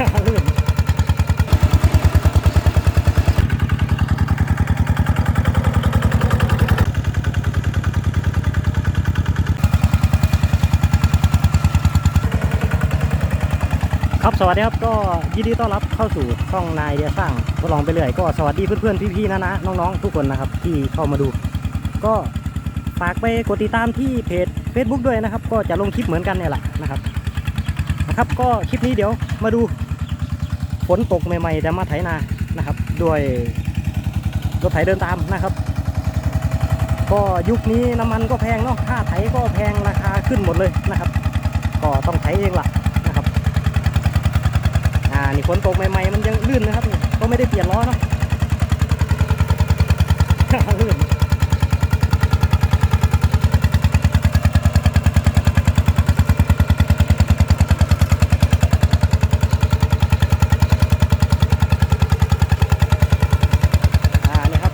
ลื่นครับสวัสดีครับก็ยินดีต้อนรับเข้าสู่ช่องนายเดียสร้างทดลองไปเรื่อยก็สวัสดีเพื่อนๆพี่ๆนะนะน้องๆทุกคนนะครับที่เข้ามาดู ก็ฝากไปกดติดตามที่เพจ Facebook ด้วยนะครับ ก็จะลงคลิปเหมือนกันเนี่ยแหละนะครับนะครับ ก็คลิปนี้เดี๋ยวมาดู ฝนตกใหม่ๆจะมาไถนานะครับ ด้วยรถไถเดินตามนะครับ ก็ยุคนี้น้ำมันก็แพงเนาะค่าไถก็แพงราคาขึ้นหมดเลยนะครับ ก็ต้องไถเองล่ะนะครับอ่านี่ฝนตกใหม่ๆมันยังลื่นนะครับก็ไม่ได้เปลี่ยนล้อเนาะลื่น อ่าเนี่ยครับ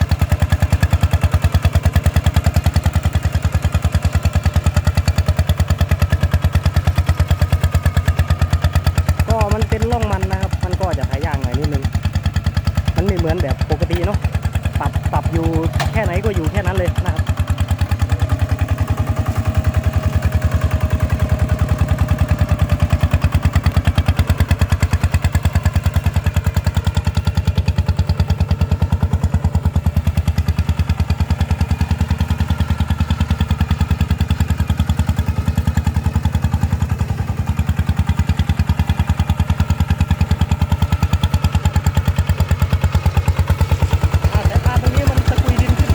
ก็มันเป็นร่องมันนะครับ มันก็จะหายากหน่อยนิดนึง เหมือนแบบปกติเนาะปรับปรับอยู่แค่ไหนก็อยู่แค่นั้นเลยนะครับ อ่าแต่พาตรงนี้มันตะกุยดินขึ้น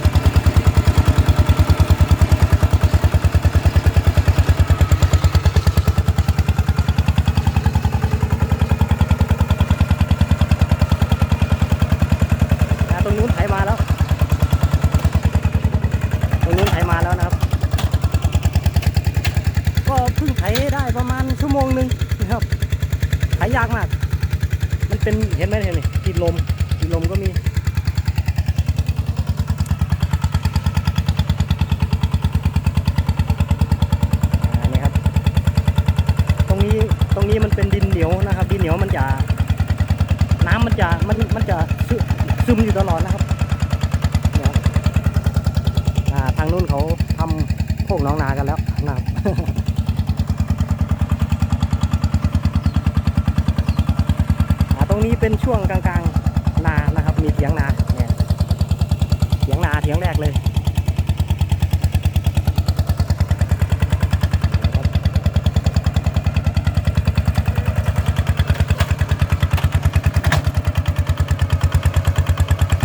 อ่าตรงนู้นไถมาแล้ว ตรงนู้นไถมาแล้วนะครับ ก็เพิ่งไถได้ประมาณชั่วโมงหนึ่งนะครับ ไถยากมาก มันเป็นเห็นไหมเห็นไหมกินลมกินลมก็มีอ่านี่ครับ ตรงนี้ตรงนี้มันเป็นดินเหนียวนะครับ ดินเหนียวมันจะน้ำมันจะมันมันจะซึซึมอยู่ตลอดนะครับอ่าทางนู้นเขาทำโคกน้องนากันแล้วนะครับ อ่า ตรงนี้เป็นช่วงกลางๆนานะครับ มีเถียงนาเนี่ยเถียงนาเถียงแรกเลย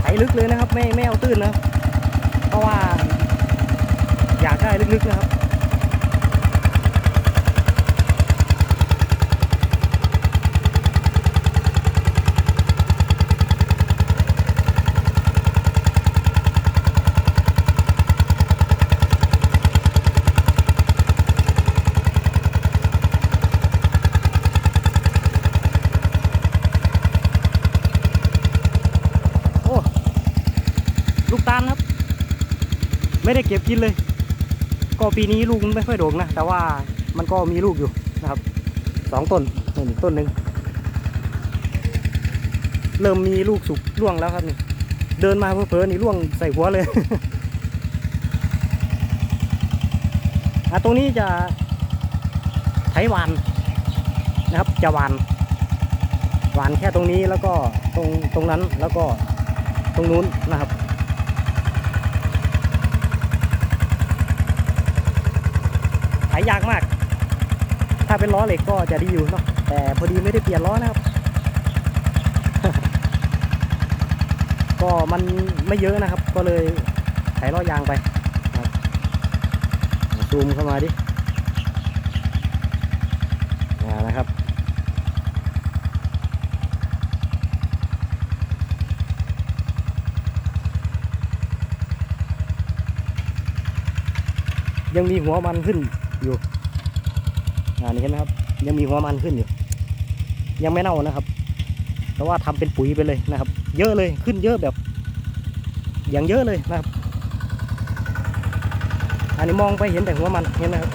ไถลึกเลยนะครับ ไม่ไม่เอาตื้นนะเพราะว่า อยากได้ลึกๆนะครับ โอ้ ลูกตาลครับ ไม่ได้เก็บกินเลย ก็ปีนี้ลูกไม่ค่อยโด่งนะ แต่ว่ามันก็มีลูกอยู่นะครับสองต้นนี่ต้นหนึ่งเริ่มมีลูกสุกร่วงแล้วครับนี่เดินมาเผลอๆนี่ร่วงใส่หัวเลยอะตรงนี้จะไถหวานนะครับ จะหวานหวานแค่ตรงนี้แล้วก็ตรงตรงนั้นแล้วก็ตรงนู้นนะครับายากมาก ถ้าเป็นล้อเหล็กก็จะดีอยู่เนาะแต่พอดีไม่ได้เปลี่ยนล้อนะครับ ก็มันไม่เยอะนะครับ ก็เลยไถล้อยางไปรับซูมเข้ามาดิอ่านะครับยังมีหัวมันขึ้น อยู่อ่านี่เห็นไหมครับ ยังมีหัวมันขึ้นอยู่ ยังไม่เน่านะครับ แต่ว่าทำเป็นปุ๋ยไปเลยนะครับ เยอะเลยขึ้นเยอะแบบ อย่างเยอะเลยนะครับ อันนี้มองไปเห็นแต่หัวมันเห็นไหมครับ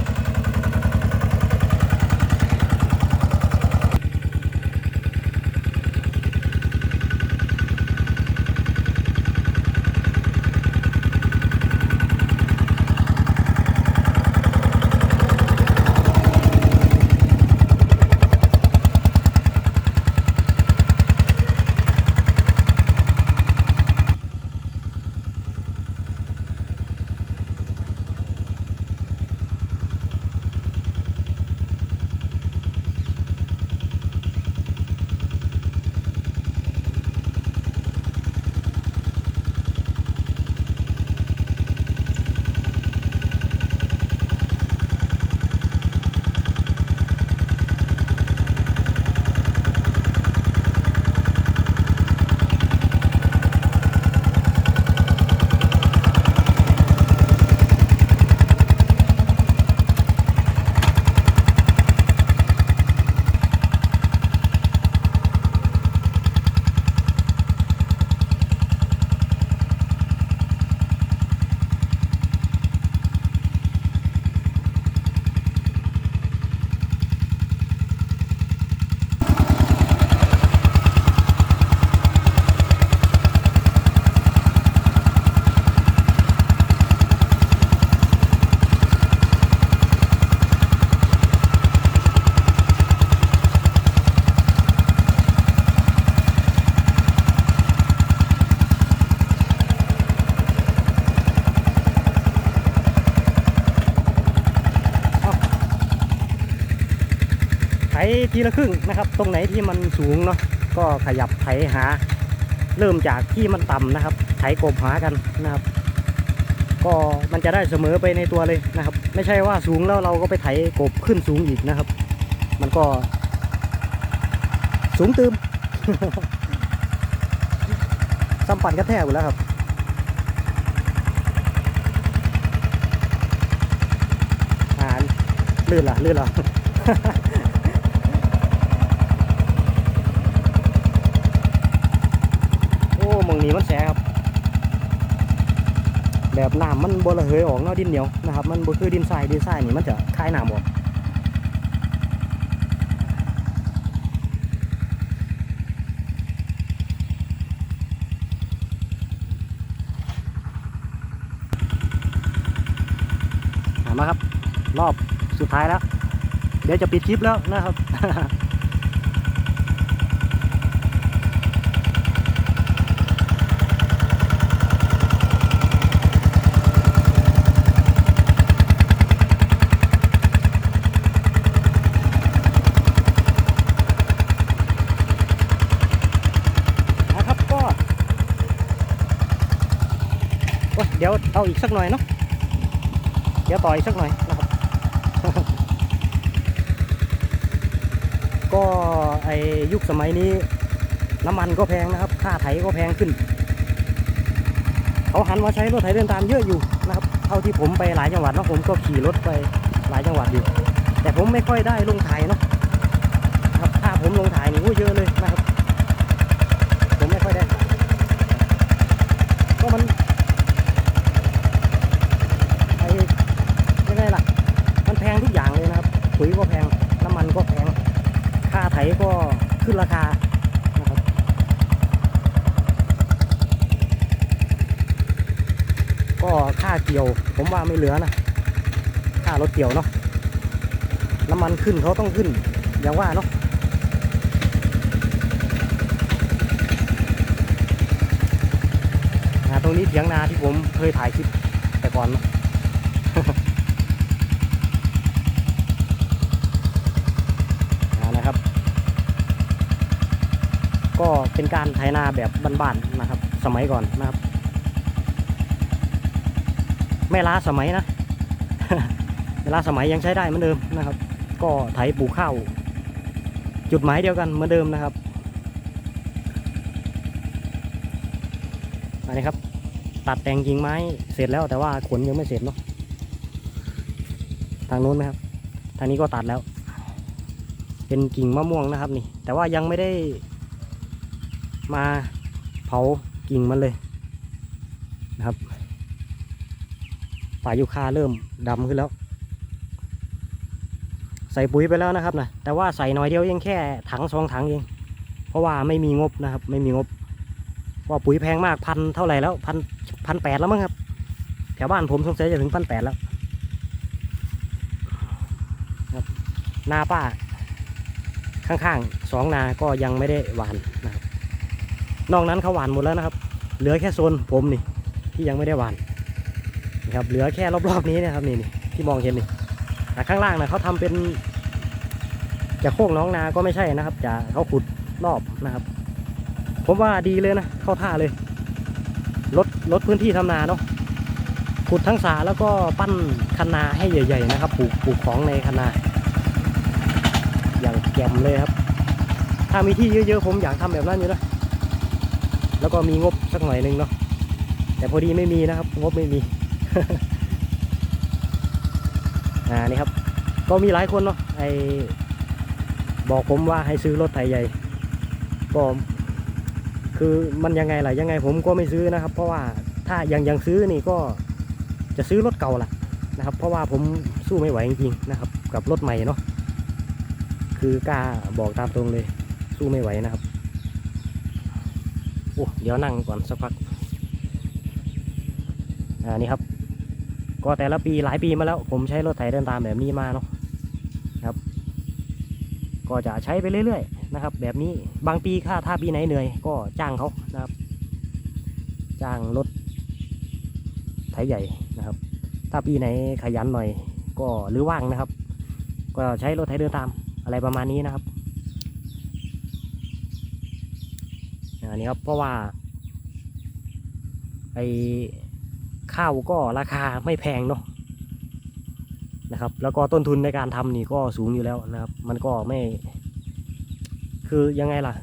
ทีละครึ่งนะครับ ตรงไหนที่มันสูงเนาะก็ขยับไถหา เริ่มจากที่มันต่ำนะครับ ไถกบหากันนะครับ ก็มันจะได้เสมอไปในตัวเลยนะครับ ไม่ใช่ว่าสูงแล้วเราก็ไปไถกบขึ้นสูงอีกนะครับ มันก็ สูงตืมซ้ำปั่นกระแทกหมดแล้วครับอ่าลื่นเหรอลื่นเหรอ โอ้ห มองนี้มันแสครับ แบบน้ำมันบระเหยออกเนาะดินเหนียวนะครับ มันบ่คือดินทรายดินทรายนี่มันจะคายน้ำออกมาครับ รอบสุดท้ายแล้ว เดี๋ยวจะปิดคลิปแล้วนะครับก็โอ๊ย เอาอีกสักหน่อยเนาะเดี๋ยวต่ออีกสักหน่อยนะครับ ก็ไอยุคสมัยนี้ น้ำมันก็แพงนะครับ ค่าไถก็แพงขึ้น เขาหันมาใช้รถไถเดินตามเยอะอยู่นะครับ เท่าที่ผมไปหลายจังหวัดเนาะผมก็ขี่รถไปหลายจังหวัดอยู่ แต่ผมไม่ค่อยได้ลงถ่ายเนาะครับถ้าผมลงถ่ายนี่โอ้เยอะเลยนะครับ ผมไม่ค่อยได้ ก็มันไอ้ยังไงล่ะ มันแพงทุกอย่างเลยนะครับ ปุ๋ยก็แพง น้ำมันก็แพง ค่าไถก็ ขึ้นราคานะครับก็ค่าเกี่ยว ผมว่าไม่เหลือนะค่ารถเกี่ยวเนาะน้ำมันขึ้นเขาต้องขึ้น อย่างว่าเนาะตรงนี้เถียงนาที่ผมเคยถ่ายคลิปแต่ก่อนเนะ อ่านะครับ ก็ เป็นการไถนาแบบบ้านๆนะครับ สมัยก่อนนะครับ ไม่ล้าสมัยนะไม่ล้าสมัยยังใช้ได้เหมือนเดิมนะครับ ก็ไถปลูกข้าวจุดหมายเดียวกันเหมือนเดิมนะครับอันนี้ครับ ตัดแต่งกิ่งไม้เสร็จแล้วแต่ว่าขนยังไม่เสร็จเนาะทางโน้นไหมครับ ทางนี้ก็ตัดแล้ว เป็นกิ่งมะม่วงนะครับนี่ แต่ว่ายังไม่ได้ มาเผากิ่งมันเลยนะครับป่ายูคาเริ่มดำขึ้นแล้ว ใส่ปุ๋ยไปแล้วนะครับนะแต่ว่าใส่หน่อยเดียวเองแค่ถังสองถังเอง เพราะว่าไม่มีงบนะครับ ไม่มีงบว่าปุ๋ยแพงมากพันเท่าไหร่แล้วพันพันแปดแล้วมั้งครับ แถวบ้านผมสงสัยจะถึงพันแปดแล้วครับนาป้าข้างๆสองนาก็ยังไม่ได้หวานนะครับ นอกนั้นเขาหวานหมดแล้วนะครับ เหลือแค่โซนผมนี่ที่ยังไม่ได้หวานนะครับเหลือแค่รอบๆนี้นะครับนี่นี่ที่มองเห็นนี่แต่ข้างล่างนะเขาทำเป็นจะโค้งน้องนาก็ไม่ใช่นะครับจะเขาขุดรอบนะครับ ผมว่าดีเลยนะเข้าท่าเลยลดลดพื้นที่ทำนาเนาะขุดทั้งสาแล้วก็ปั้นคันนาให้ใหญ่ๆนะครับปลูกปลูกของในคันนา อย่างแจ่มเลยครับ ถ้ามีที่เยอะๆผมอยากทำแบบนั้นอยู่นะ แล้วก็มีงบสักหน่อยหนึงเนาะแต่พอดีไม่มีนะครับ งบไม่มี อ่านี่ครับ ก็มีหลายคนเนาะไอบอกผมว่าให้ซื้อรถไถใหญ่ก็คือมันยังไงล่ะยังไงผมก็ไม่ซื้อนะครับ เพราะว่าถ้ายังยังซื้อนี่ก็จะซื้อรถเก่าล่ะนะครับ เพราะว่าผมสู้ไม่ไหวจริงๆนะครับ กับรถใหม่เนาะคือกล้าบอกตามตรงเลยสู้ไม่ไหวนะครับ อ้เดี๋ยวนั่งก่อนสักพักอ่านี่ครับ ก็แต่ละปีหลายปีมาแล้ว ผมใช้รถไถเดินตามแบบนี้มาเนาะครับ ก็จะใช้ไปเรื่อยๆนะครับ แบบนี้บางปีถ้าถ้าปีไหนเหนื่อย ก็จ้างเขานะครับ จ้างรถไถใหญ่นะครับ ถ้าปีไหนขยันหน่อย ก็หรือว่างนะครับ ก็ใช้รถไถเดินตามอะไรประมาณนี้นะครับ นนี้ครับ เพราะว่าไอข้าวก็ราคาไม่แพงเนาะนะครับ แล้วก็ต้นทุนในการทำนี่ก็สูงอยู่แล้วนะครับ มันก็ไม่ คือยังไงล่ะ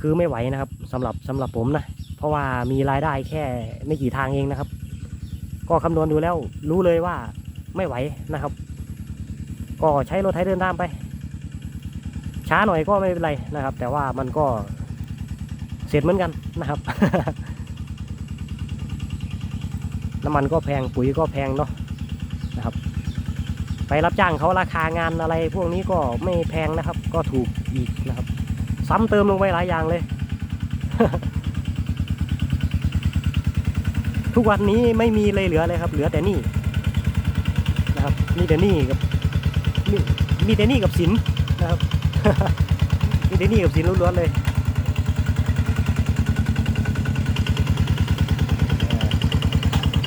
คือไม่ไหวนะครับสำหรับสำหรับผมนะ เพราะว่ามีรายได้แค่ไม่กี่ทางเองนะครับ ก็คำนวณดูแล้วรู้เลยว่าไม่ไหวนะครับ ก็ใช้รถไถเดินตามไป ช้าหน่อยก็ไม่เป็นไรนะครับ แต่ว่ามันก็เสร็จเหมือนกันนะครับ น้ำมันก็แพงปุ๋ยก็แพงเนาะนะครับ ไปรับจ้างเขาราคางานอะไร พวกนี้ก็ไม่แพงนะครับ ก็ถูกอีกนะครับ ซ้ำเติมลงไปหลายอย่างเลย ทุกวันนี้ไม่มีเลยเหลือเลยครับ เหลือแต่นี่นะครับมีแต่นี่กับมีแต่นี่กับสินนะครับ มีแต่นี่กับสินล้วนๆเลย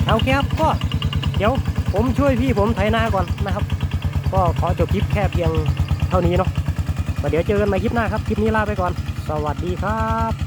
เอาแครับก็เดี๋ยวผมช่วยพี่ผมไถนาก่อนนะครับ ก็ขอจบคลิปแค่เพียงเท่านี้เนาะก็เดี๋ยวเจอกันใหม่คลิปหน้าครับ คลิปนี้ลาไปก่อน สวัสดีครับ